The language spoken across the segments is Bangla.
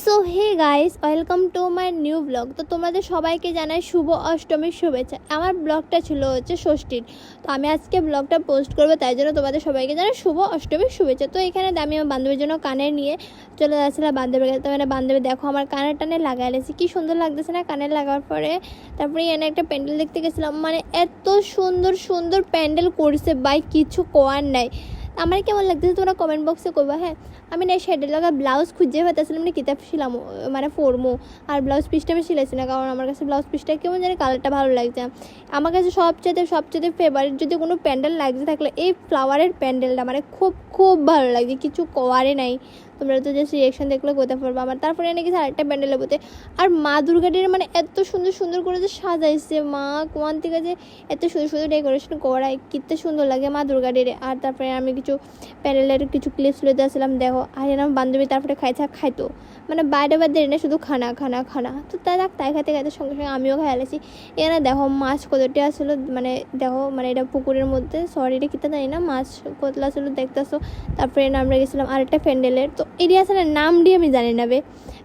So hey guys welcome to my new blog তো তোমাদের সবাইকে জানাই শুভ অষ্টমীর শুভেচ্ছা। আমার ব্লগটা ছিল হচ্ছে ষষ্ঠীর। তো আমি আজকে ব্লগটা পোস্ট করব, তাই জন্য তোমাদের সবাইকে জানাই শুভ অষ্টমীর শুভেচ্ছা। তো এখানে আমি আমার বান্ধবীর জন্য কানে নিয়ে চলে যাচ্ছিলাম বান্ধবীর কাছে। মানে বান্ধবী, দেখো আমার কানের টানে লাগাই লেছি কি সুন্দর লাগতেছে না কানে লাগার পরে? তারপরে এখানে একটা প্যান্ডেল দেখতে গেছিলাম। মানে এত সুন্দর সুন্দর প্যান্ডেল করছে। বাই কিছু কোয়ার নাই। আমার কেমন লাগতেছে? তোমরা কমেন্ট বক্সে করবা হ্যাঁ? আমি না শেডের লাগা ব্লাউজ খুঁজে পাইতেছিলাম না, কিতাব শিলাম মানে ফোরমো, আর ব্লাউজ পিসটা আমি সিলাইছি না, কারণ আমার কাছে ব্লাউজ পিসটা কেমন জানি কালারটা ভালো লাগছে। আমার কাছে সবচেয়ে সবচেয়ে ফেভারিট যদি কোনো প্যান্ডেল লাগছে, থাকলে এই ফ্লাওয়ারের প্যান্ডেলটা মানে খুব খুব ভালো লাগছে কিছু কোয়ারে নাই। তোমরা তো যে রিয়েকশন দেখলে কোথায় পারব আমার। তারপরে নাকি আরেকটা প্যান্ডেলে বলতে আর মা দুর্গাটির মানে এত সুন্দর সুন্দর করে যে সাজাইছে, মা কোয়ান থেকে যে এত সুন্দর সুন্দর ডেকোরেশন করায় কিতে সুন্দর লাগে মা দুর্গাটির আর তারপরে আমি কিছু প্যান্ডেলের কিছু ক্লিপস লইতে আসলাম দেখো। আর এরকম বান্ধবী তারপরে খাইছা, খাইতো। মানে বাইরে বাইরে না শুধু খানা খানা খানা। তো তাই দেখ তাই খাইতে খাইতে সঙ্গে সঙ্গে আমিও খাই আলেছি এখানে দেখো মাছ কতটি আসলো মানে দেখো মানে এটা পুকুরের মধ্যে সরি এটা কিতা জানি না, মাছ কতলা ছিল দেখতেছো। তারপরে আমরা গেছিলাম আরেকটা প্যান্ডেলের। তো এরিয়া আছে না নাম দিয়ে আমি জানি না বে।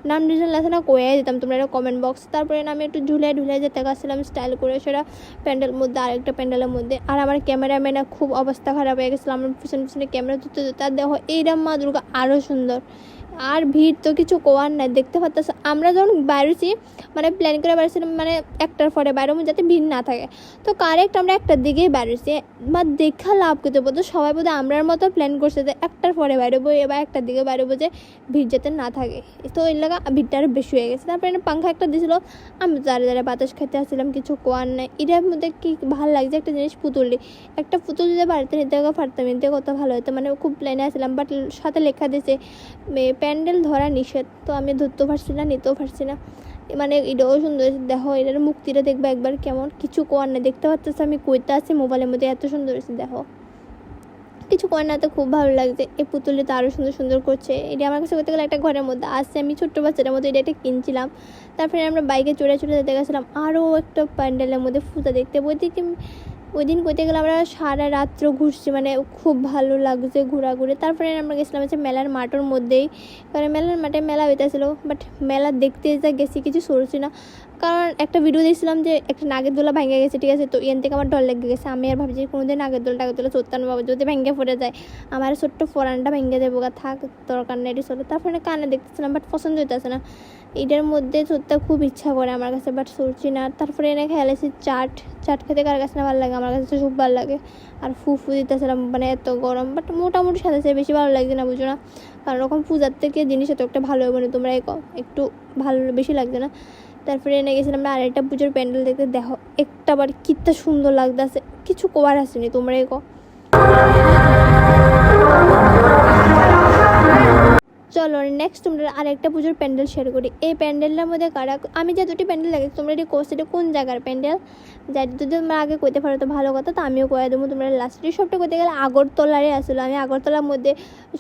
নাম জানলে আছে না কয়ে যেতাম তোমরা একটা কমেন্ট বক্স তারপরে আমি একটু ঝুলে ঝুলে যেতে গেছিলাম স্টাইল করে, সেটা প্যান্ডেল মধ্যে আর একটা প্যান্ডেলের মধ্যে। আর আমার ক্যামেরাম্যানের খুব অবস্থা খারাপ হয়ে গেছিল, আমার পিছনে পিছনে ক্যামেরা ধরতে তার দেখো এইরাম মা দুর্গা আরও সুন্দর। আর ভিড় তো কিছু কোয়ার নাই, দেখতে পাচ্ছ আমরা যখন বাইরেছি মানে প্ল্যান করে বেরোছিলাম মানে একটার পরে বাইরে যাতে ভিড় না থাকে। তো কারেক্ট আমরা একটার দিকেই বেরোছি বা দেখা লাভ করতে বলতো? সবাই বোধহয় আমরার মতো প্ল্যান করছে যে একটার পরে বেরোবো, এবার একটার দিকে বেরোবো যে ভিড় যাতে না থাকে। তো এর লাগা ভিড়টা আরও বেশি হয়ে গেছে। তারপরে পাঙ্খা একটা দিয়েছিল আমি দাঁড়ে দাঁড়ে বাতাস খেতে আসছিলাম, কিছু কোয়ার নাই। এটার মধ্যে কি ভালো লাগছে? একটা জিনিস পুতুলি একটা পুতুল যদি বাড়িতে নিতে পারতাম নিতে কত ভালো হতো মানে খুব প্ল্যানে আসছিলাম বাট সাথে লেখা দিয়েছে প্যান্ডেল ধরা নিষেধ। তো আমি ধরতেও পারছি না, নিতেও পারছি না। মানে এটাও সুন্দর দেখো, এটার মুক্তিটা দেখবে একবার কেমন। কিছু কোয়ার না দেখতে পাচ্ছ আমি কইতে আছি মোবাইলের মধ্যে, এত সুন্দর হয়েছে, দেখো। কিছু কোয়ার না তো খুব ভালো লাগছে। এই পুতুলটা আরও সুন্দর সুন্দর করছে। এটা আমার কাছে করতে গেলে একটা ঘরের মধ্যে। আসছে আমি ছোট্ট বাচ্চাটার মধ্যে এটা একটা কিনছিলাম। তারপরে আমরা বাইকে চড়ে চড়ে যেতে গেছিলাম। আরও একটা প্যান্ডেলের মধ্যে ফুটা দেখতে। বই দিকে ওই দিন কইতে গেলে আমরা সারা রাত্র ঘুরছি মানে খুব ভালো লাগছে ঘোরাঘুরে। তারপরে আমরা গেছিলাম হচ্ছে মেলার মাঠের মধ্যেই। কারণ মেলার মাঠে মেলা হইতেছিল বাট মেলা দেখতে যা গেছি কিছু সরছি না। কারণ একটা ভিডিও দেখছিলাম যে একটা নাগের দোলা ভেঙে গেছে, ঠিক আছে? তো এন থেকে আমার ডর লেগে গেছে। আমি আর ভাবছি কোনোদিন নাগের দোল টাগের দোলা চড়তাম বাবা যদি ভেঙে পড়ে যায়। আমার ছোট্ট ফোরানটা ভেঙে দেবো থাক, দরকার নেই, এটি তারপরে কানে দেখতেছিলাম বাট পছন্দ হইতেছে না। এটার মধ্যে চড়তে খুব ইচ্ছা করে আমার কাছে বাট সরছি না। তারপরে এনে খেলেছি চাট। চাট খেতে কার কাছে না ভালো লাগে? আমার কাছে খুব ভালো লাগে। আর ফু ফু দিতেছিলাম মানে এত গরম। বাট মোটামুটি সাথে বেশি ভালো লাগছে না, বুঝো না? কারণ ওরকম পূজার থেকে জিনিস এত একটা ভালো হবে না তোমরা একটু ভালো বেশি লাগছে না। তারপরে এনে গেছিলাম আমরা আরেকটা পুজোর প্যান্ডেল দেখতে। দেখো একটা বার কিত্তা সুন্দর লাগতেছে। কিছু কবার আসেনি তোমরা এগো চলো নেক্সট তোমরা আরেকটা পুজোর প্যান্ডেল শেয়ার করি। এই প্যান্ডেলটার মধ্যে কারা, আমি যে দুটি প্যান্ডেল লাগে তোমরা এটি কোর্স, এটা কোন জায়গার প্যান্ডেল? যা যদি তোমরা আগে কইতে পারো তো ভালো কথা, তো আমিও কয়ে দেবো। তোমরা লাস্টের সবটা করতে গেলে আগরতলারে আসলো। আমি আগরতলার মধ্যে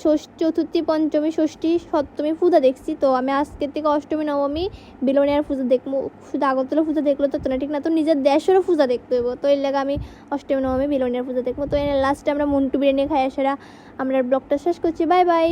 ষষ্ঠী, চতুর্থী, পঞ্চমী, ষষ্ঠী, সপ্তমী পূজা দেখছি, তো আমি আজকের থেকে অষ্টমী, নবমী, বিলনিয়ার পূজা দেখব। শুধু আগরতলা পূজা দেখল তো না ঠিক না, তো নিজের দেশেরও পূজা দেখতে হইব। তো এর লাগে আমি অষ্টমী, নবমী, বিলনিয়ার পূজা দেখব। তো এর লাস্টে আমরা মন্টু বিরিয়ানি খাই আসারা আমরা ব্লগটা শেষ করছি। Bye bye